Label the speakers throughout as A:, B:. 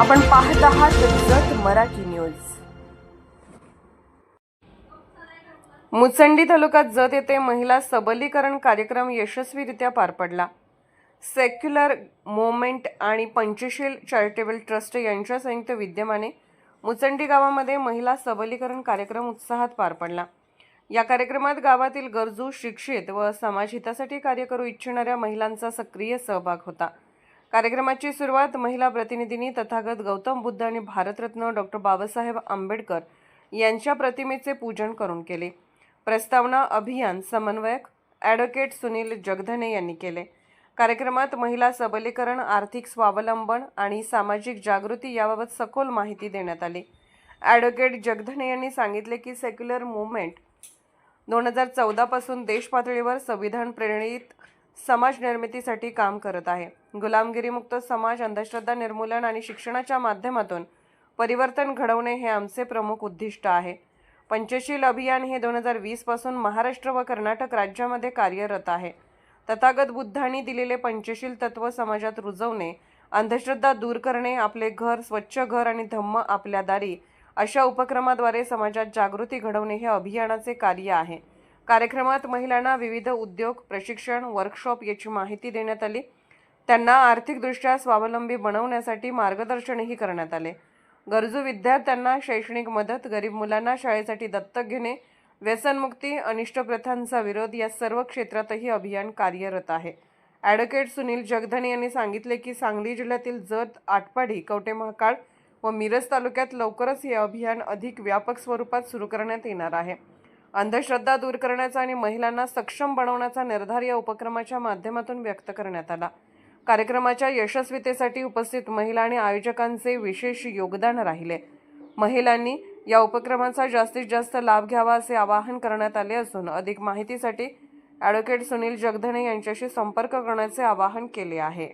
A: आपण पाहत आहात जत मराठी न्यूज. मुचंडी तालुक्यात जत येथे महिला सबलीकरण कार्यक्रम यशस्वीरित्या पार पडला. सेक्युलर मोमेंट आणि पंचशील चॅरिटेबल ट्रस्ट यांच्या संयुक्त विद्यमाने मुचंडी गावामध्ये महिला सबलीकरण कार्यक्रम उत्साहात पार पडला. या कार्यक्रमात गावातील गरजू शिक्षित व समाजहितासाठी कार्य करू इच्छिणाऱ्या महिलांचा सक्रिय सहभाग होता. कार्यक्रमाची सुरुवात महिला प्रतिनिधींनी तथागत गौतम बुद्ध आणि भारतरत्न डॉक्टर बाबासाहेब आंबेडकर यांच्या प्रतिमेचे पूजन करून केले. प्रस्तावना अभियान समन्वयक ॲडव्होकेट सुनील जगधने यांनी केले. कार्यक्रमात महिला सबलीकरण आर्थिक स्वावलंबन आणि सामाजिक जागृती याबाबत सखोल माहिती देण्यात आली. ॲडव्होकेट जगधने यांनी सांगितले की सेक्युलर मुवमेंट दोन हजार चौदापासून देशपातळीवर संविधान प्रेरित समाज निर्मितीसाठी काम करत आहे. गुलामगिरीमुक्त समाज अंधश्रद्धा निर्मूलन आणि शिक्षणाच्या माध्यमातून परिवर्तन घडवणे हे आमचे प्रमुख उद्दिष्ट आहे. पंचशील अभियान हे दोन हजार वीसपासून महाराष्ट्र व कर्नाटक राज्यामध्ये कार्यरत आहे. तथागत बुद्धांनी दिलेले पंचशील तत्व समाजात रुजवणे अंधश्रद्धा दूर करणे आपले घर स्वच्छ घर आणि धम्म आपल्या दारी अशा उपक्रमाद्वारे समाजात जागृती घडवणे हे अभियानाचे कार्य आहे. कार्यक्रमात महिलांना विविध उद्योग प्रशिक्षण वर्कशॉप याची माहिती देण्यात आली. त्यांना आर्थिकदृष्ट्या स्वावलंबी बनवण्यासाठी मार्गदर्शनही करण्यात आले. गरजू विद्यार्थ्यांना शैक्षणिक मदत गरीब मुलांना शाळेसाठी दत्तक घेणे व्यसनमुक्ती अनिष्ट प्रथांचा विरोध या सर्व क्षेत्रातही अभियान कार्यरत आहे. ॲडव्होकेट सुनील जगधने यांनी सांगितले की सांगली जिल्ह्यातील जत आटपाडी कवटे महाकाळ व मिरज तालुक्यात लवकरच हे अभियान अधिक व्यापक स्वरूपात सुरू करण्यात येणार आहे. अंधश्रद्धा दूर करण्याचा आणि महिलांना सक्षम बनवण्याचा निर्धार या उपक्रमाच्या माध्यमातून व्यक्त करण्यात आला. कार्यक्रमाच्या यशस्वीतेसाठी उपस्थित महिला आणि आयोजकांचे विशेष योगदान राहिले. महिलांनी या उपक्रमाचा जास्तीत जास्त लाभ घ्यावा असे आवाहन करण्यात आले असून अधिक माहितीसाठी ॲडव्होकेट सुनील जगधने यांच्याशी संपर्क करण्याचे आवाहन केले आहे.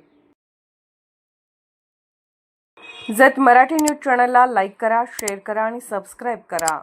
A: जत मराठी न्यूज चॅनलला लाईक करा शेअर करा आणि सबस्क्राईब करा.